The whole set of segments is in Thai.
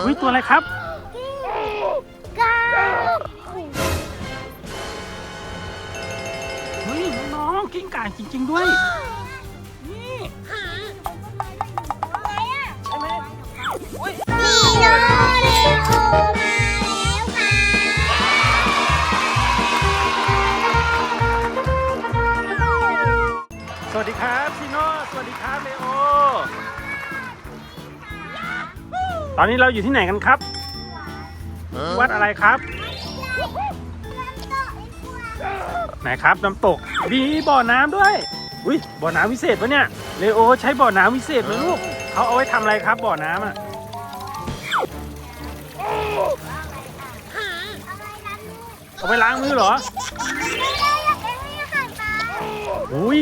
อุ้ยตัวอะไรครับก้าเฮ้ยน้องๆกิ้งก่าจริง ๆด้วย นี่ใช่ไหมอุ้ยลีโนเลโอมา ตอนนี้เราอยู่ที่ไหนกันครับ วัดอะไรครับ ไหนครับน้ำตกมีบ่อน้ำด้วย อุ้ยบ่อน้ำวิเศษปะเนี่ยเลโอใช้บ่อน้ำวิเศษไหมลูกเขาเอาไว้ทำอะไรครับบ่อน้ำอะเอาไปล้างมือเหรออุ้ย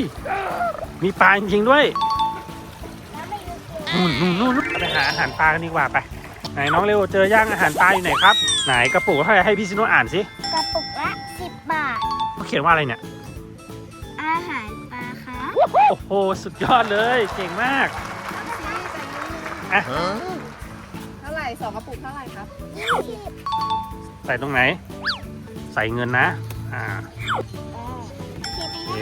มีปลาจริงๆด้วย นู่นนู่นนู่นเราไปหาอาหารปลากันดีกว่าไป ไหนน้องเร็วเจอย่างอาหารปลาอยู่ไหนครับ ไหนกระปุกเท่าไหร่ให้พี่ซิโนอ่านสิกระปุกละ10บาท เขาเขียนว่าอะไรเนี่ย อาหารปลาคะโอ้โห สุดยอดเลย เก่งมาก อะ เท่าไหร่สองกระปุกเท่าไหร่ครับใส่ตรงไหน ใส่เงินนะ อ่าโอเค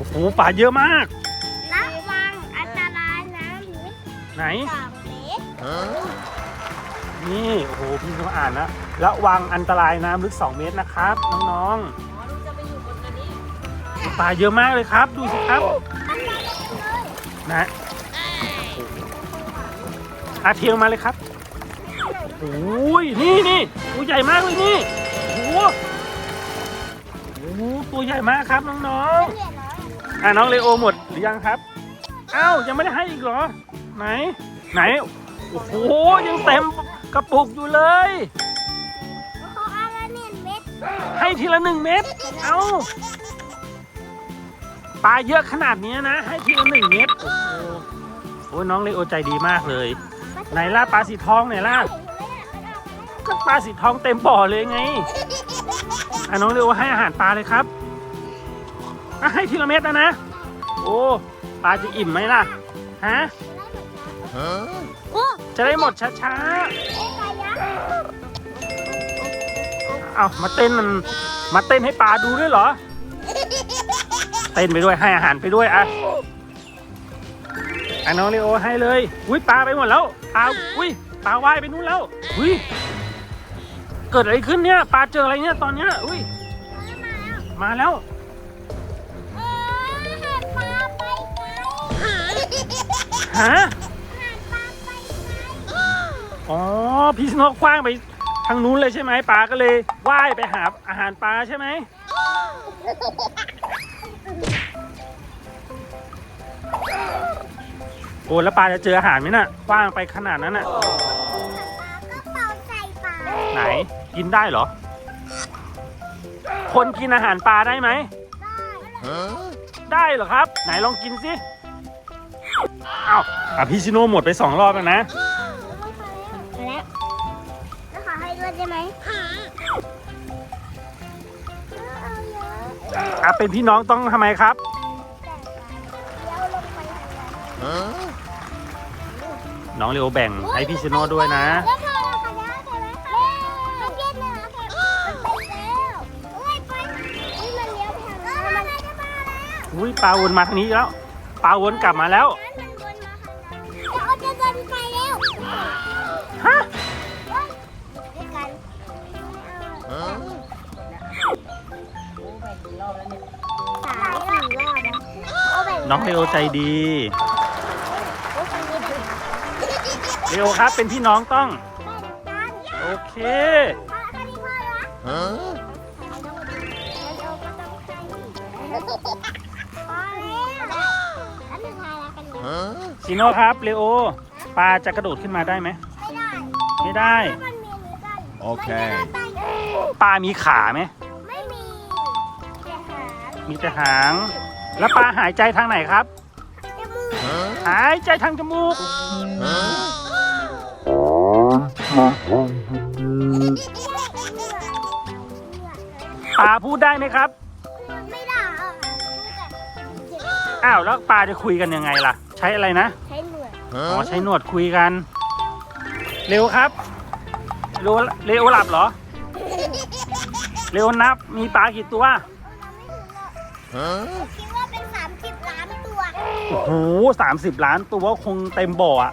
โอ้โหปลาเยอะมาก ระวังอันตรายนะลึกไหน สองเมตรนี่โอ้โหพี่เขาอ่านนะระวังอันตรายน้ำลึก 2 เมตรนะครับ น้องอ๋อลูกจะไปอยู่บนอันนี้ๆปลาเยอะมากเลยครับ ดูสิครับนะอาเทียงมาเลยครับโอ้ยนี่นี่ตัวใหญ่มากเลยนี่โอ้โหโอ้โหตัวใหญ่มากครับน้องเหลือน้อยๆ อะน้องเลโอหมดหรือยังครับเอ้ายังไม่ได้ให้อีกเหรอ ไหน ไหน โอ้โหยังเต็มกระปุกอยู่เลย เขาเอาละหนึ่งเม็ดให้ทีละหนึ่งเม็ดเอาปลาเยอะขนาดนี้นะ ให้ทีละหนึ่งเม็ดโอ้โหโอ้ยน้องเลโอใจดีมากเลย ไหนล่ะปลาสีทองไหนล่ะก็ปลาสีทองเต็มบ่อเลยไงอะน้องเลโอให้อาหารปลาเลยครับ อะให้ทีละเม็ดนะนะ โอ้ปลาจะอิ่มไหมล่ะ ฮะโอ้จะได้หมดช้าเอ๊ะปลายักษ์ๆเอามาเต้นมัน มาเต้นให้ปลาดูด้วยเหรอ เต้นไปด้วยให้อาหารไปด้วยอะอะน้องเลโอให้เลย อุ้ยปลาไปหมดแล้วปลาอุ้ยปลาว่ายไปนู่นแล้ว อุ้ย เกิดอะไรขึ้นเนี่ย ปลาเจออะไรเนี่ยตอนเนี้ย อุ้ย มาแล้ว ฮะหาปลาไปไกลอ๋อพี่สโนกคว้างไปทางนู้นเลยใช่ไหมปลาก็เลยว่ายไปหาอาหารปลาใช่ไหมโอ้แล้วปลาจะเจออาหารไหมน่ะกว้างไปขนาดนั้นน่ะกระเป๋าใส่ปลาไหนกินได้เหรอ คนกินอาหารปลาได้ไหมได้ได้เหรอครับ ไหนลองกินสิ อ้าวอะพี่ชิโน่หมดไปสองรอบแล้วนะ แล้วแล้วขอให้ด้วยได้ไหมเอาเยอะอะเป็นพี่น้องต้องทำไมครับ แต่เดี๋ยวลงไปทางนั้นน้องเร็วแบ่งให้พี่ชิโน่ด้วยนะ แล้วพอเราขยับใช่ไหมเขาเย็นเลยโอเคมันไปแล้วโอ้ยไปอุ้ยมันเลี้ยวไปทางนั้นมันจะมาแล้วอุ้ยปลาวนมาทางนี้แล้ว ปลาวนกลับมาแล้วนั้ น้องเร็วใจดีโอ้คนนี้ดีเร็วครับเป็นพี่น้องต้องแบ่งกันโอเคพอแค่นี้พอละแล้วเราก็ต้องใช้อีกพอแล้วแล้วหนึ่งทายแล้วกันเนี่ยชิโน่ครับเรโอปลาจะกระโดดขึ้นมาได้ไหมไม่ได้ไม่ได้มันมีนี้กันโอเคมันไม่ได้ปลามีขาไหม ไม่มีแต่หางมีแต่หาง แล้วปลาหายใจทางไหนครับ จมูกหายใจทางจมูก ปลาพูดได้ไหมครับ ไม่ได้อะอ้าวแล้วปลาจะคุยกันยังไงล่ะ ใช้อะไรนะ ใช้เหนือกอ๋อใช้หนวดคุยกัน เร็วครับ เร็วเร็วหลับเหรอ เร็วนับมีปลากี่ตัวคิด โอ้โหสามสิบล้านตัวคงเต็มบ่ออะ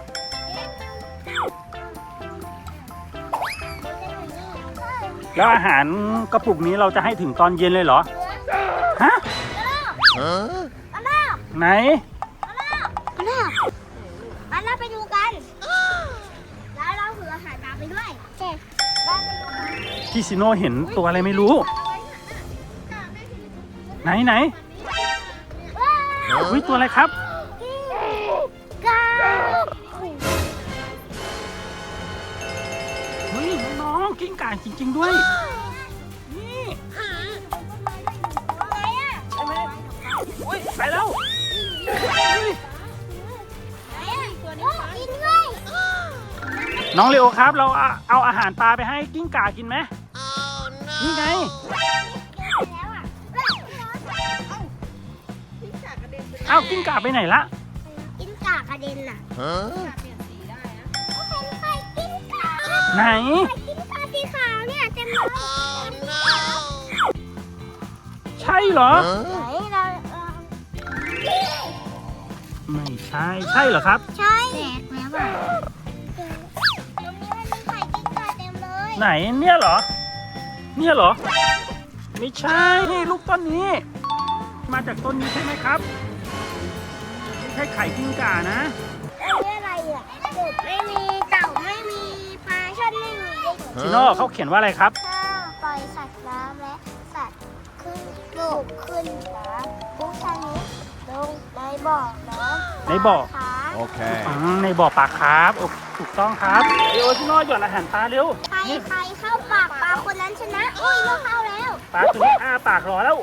แล้วอาหารกระปุกนี้เราจะให้ถึงตอนเย็นเลยเหรอ ฮะมาแล้วไหนมาแล้วมาแล้วมาแล้วไปดูกัน แล้วเราถืออาหารตามไปด้วยเจ๊เราไปดูกันพี่ซิโน่เห็นตัวอะไรไม่รู้ ไหนไหนว้าวอุ้ยตัวอะไรครับ กิ้งก่าจริง ๆ ด้วย นี่อะไรอะใช่ไหมอุ้ยไปแล้วเฮ้ยไหนอะตัวนี้กินด้วยน้องเลโอครับ เราเอาเอาอาหารปลาไปให้กิ้งก่ากินไหมนี่ไงแล้วอะพี่จากกระเด็นไปเอ้ากิ้งก่าไปไหนละกินกากระเด็นน่ะจากเปลี่ยนสีได้นะก็เป็นไข่กินกาไหนไข่กิน ใช่เหรอ ไหนเราเอ่อไม่ใช่ ใช่เหรอครับ ใช่แตกแล้วอะตรงนี้มันมีไข่กินกาเต็มเลยไหนเนี่ยเหรอ เนี่ยเหรอ ไม่ใช่นี่ลูกต้นนี้ มาจากต้นนี้ใช่ไหมครับ ไม่ใช่ไข่กิ้งก่านะ อันนี้อะไรอะกบไม่มีเต่าไม่ มีชิโน่เขาเขียนว่าอะไรครับ ห้ามปล่อยสัตว์น้ำและสัตว์ขึ้นบกขึ้นน้ำทุกชนิดลงในบ่อน้ำในบ่อขา Okay. อืมในบ่อปลาครับโอถูกต้องครับเดี๋ยวชิโน่หย่อนอาหารปลาเร็วใครนี่ใครเข้าปากปลาคนนั้นชนะอุ้ยลูกเข้าแล้วปลาตัวนี้อ้าปากรอแล้ว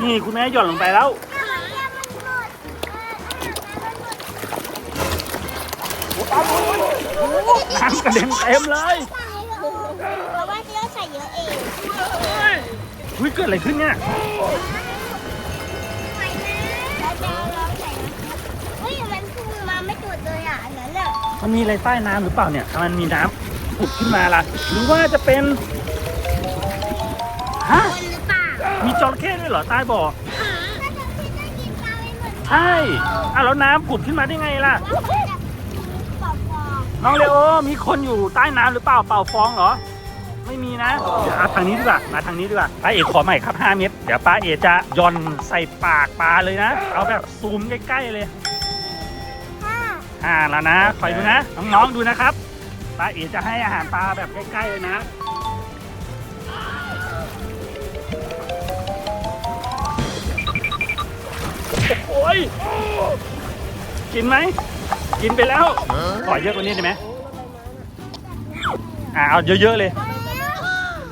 นี่คุณแม่หย่อนลงไปแล้ว อาหารแก้มันหมดเอออาหารแก้มันหมด น้ำกระเด็นเต็มเลยใส่เลย เพราะว่าที่เราใส่เยอะเองเฮ้ยเกิดอะไรขึ้นเนี่ยใส่นะแล้วจะลองใส่นะเฮ้ยมันพุ่งมาไม่จุดเลยอะอันนั้นอะมันมีอะไรใต้น้ำหรือเปล่าเนี่ยทำไมมันมีน้ำผุดขึ้นมาล่ะ หรือว่าจะเป็นฮะคนหรือเปล่ามีจระเข้ด้วยเหรอใต้บ่อถ้าจะคิดจะกินปลาไปหมดใช่อะแล้วน้ำผุดขึ้นมาได้ไงล่ะ แล้วมันจะปอกปอก น้องเลโอมีคนอยู่ใต้น้ำหรือเปล่าเป่าฟองเหรอ ไม่มีนะเดี๋ยวเอาทางนี้ดีกว่ามาทางนี้ดีกว่าป้าเอกขอใหม่ครับ 5 เม็ดเดี๋ยวป้าเอกจะย่อนใส่ปากปลาเลยนะ เอาแบบซูมใกล้ๆเลยห้าอ่าแล้วนะคอยดูนะน้องๆดูนะครับป้าเอกจะให้อาหารปลาแบบใกล้ๆเลยนะโอ้ยกินไหม กินไปแล้ว ขอเยอะกว่านี้ได้ไหมอ่าเอาเยอะๆเลย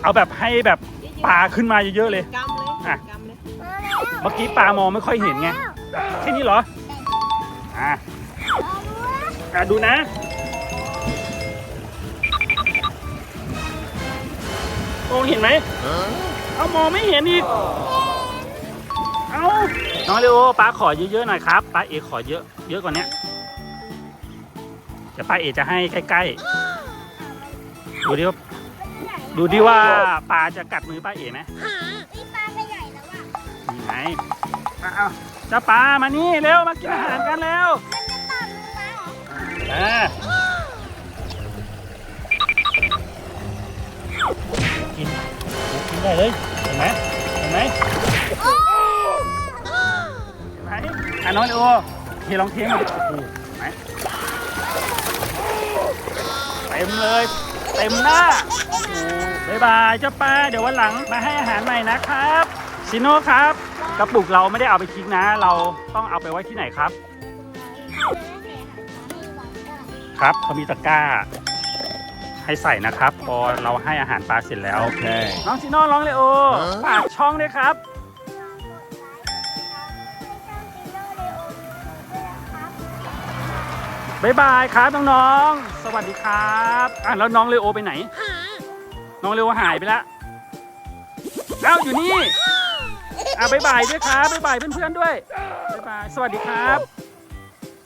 เอาแบบให้แบบปลาขึ้นมาเยอะๆเลย กำเลยอะ กำเลยมาแล้วเมื่อกี้ปลามองไม่ค่อยเห็นไง แค่นี้เหรอ อ่าเอาดูนะอะดูนะ มองเห็นไหม เอามองไม่เห็นอีก เอาน้องเลโอป้าขอเยอะๆหน่อยครับป้าเอกขอเยอะ เยอะกว่านี้ เดี๋ยวป้าเอกจะให้ใกล้ๆ ดูดิว่าดูดิว่าปลาจะกัดมือป้าเอกไหมนี่ปลาไปใหญ่แล้วอะนี่ไงเอาเอาเจ้าปลามานี่เร็วมากินอาหารกันแล้วมันจะต่อมือมาเหรออ่ากินกินได้เลยเห็นไหมเห็นไหมโอ้เห็นไหมอะน้องเลโอเทลองเทมาดิโอ้โห ต็มเลย เต็มหน้าโอ้โหบ๊ายบายเจ้าปลาเดี๋ยววันหลังมาให้อาหารใหม่นะครับชิโน่ครับกระปุกเราไม่ได้เอาไปทิ้งนะ เราต้องเอาไปไว้ที่ไหนครับ ครับเขามีตะกร้า ให้ใส่นะครับ พอเราให้อาหารปลาเสร็จแล้ว Okay. น้องชิโน่ร้องเลยโอฝากช่องด้วยครับ บ๊ายบายครับน้องๆ สวัสดีครับอะแล้วน้องเลโอไปไหน น้องเลโอหายไปแล้วเอ้าอยู่นี่อะบ๊ายบายด้วยครับบ๊ายบายเพื่อนๆด้วยบ๊ายบายสวัสดีครับ